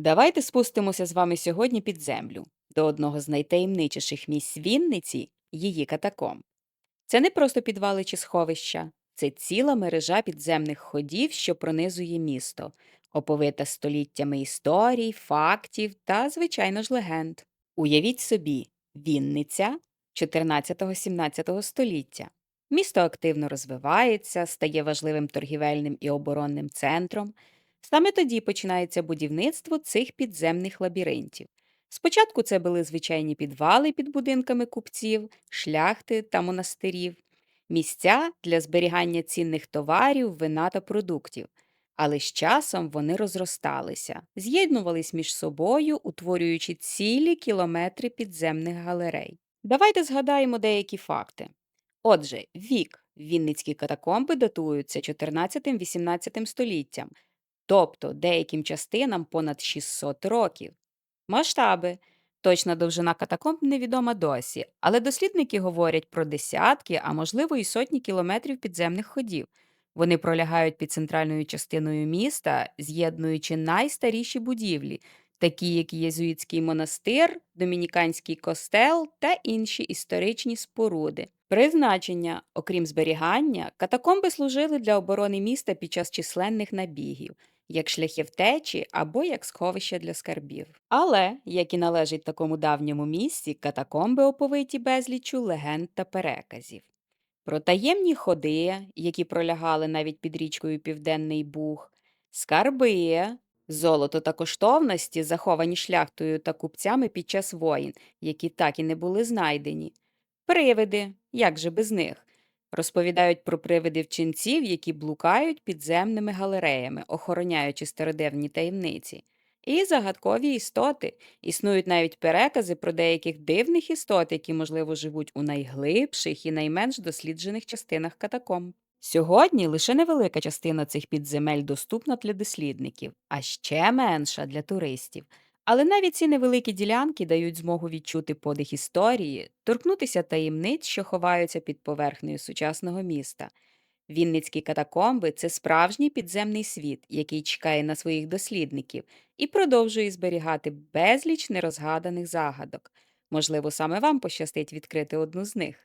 Давайте спустимося з вами сьогодні під землю до одного з найтаємничіших місць Вінниці її катакомб. Це не просто підвали чи сховища, це ціла мережа підземних ходів, що пронизує місто, оповита століттями історій, фактів та, звичайно ж, легенд. Уявіть собі, Вінниця 14-17 століття. Місто активно розвивається, стає важливим торгівельним і оборонним центром. Саме тоді починається будівництво цих підземних лабіринтів. Спочатку це були звичайні підвали під будинками купців, шляхти та монастирів, місця для зберігання цінних товарів, вина та продуктів. Але з часом вони розросталися, з'єднувались між собою, утворюючи цілі кілометри підземних галерей. Давайте згадаємо деякі факти. Отже, вік Вінницькі катакомби датуються 14-18 століттям, тобто деяким частинам понад 600 років. Масштаби. Точна довжина катакомб невідома досі, але дослідники говорять про десятки, а можливо і сотні кілометрів підземних ходів. Вони пролягають під центральною частиною міста, з'єднуючи найстаріші будівлі, такі як Єзуїтський монастир, Домініканський костел та інші історичні споруди. Призначення, окрім зберігання, катакомби служили для оборони міста під час численних набігів як шляхи втечі або як сховище для скарбів. Але, як і належить такому давньому місці, катакомби оповиті безліччю легенд та переказів. Про таємні ходи, які пролягали навіть під річкою Південний Буг, скарби, золото та коштовності, заховані шляхтою та купцями під час воїн, які так і не були знайдені, привиди, як же без них, Розповідають про привидів ченців, які блукають підземними галереями, охороняючи стародавні таємниці. І загадкові істоти. Існують навіть перекази про деяких дивних істот, які, можливо, живуть у найглибших і найменш досліджених частинах катакомб. Сьогодні лише невелика частина цих підземель доступна для дослідників, а ще менша для туристів. Але навіть ці невеликі ділянки дають змогу відчути подих історії, торкнутися таємниць, що ховаються під поверхнею сучасного міста. Вінницькі катакомби це справжній підземний світ, який чекає на своїх дослідників і продовжує зберігати безліч нерозгаданих загадок. Можливо, саме вам пощастить відкрити одну з них.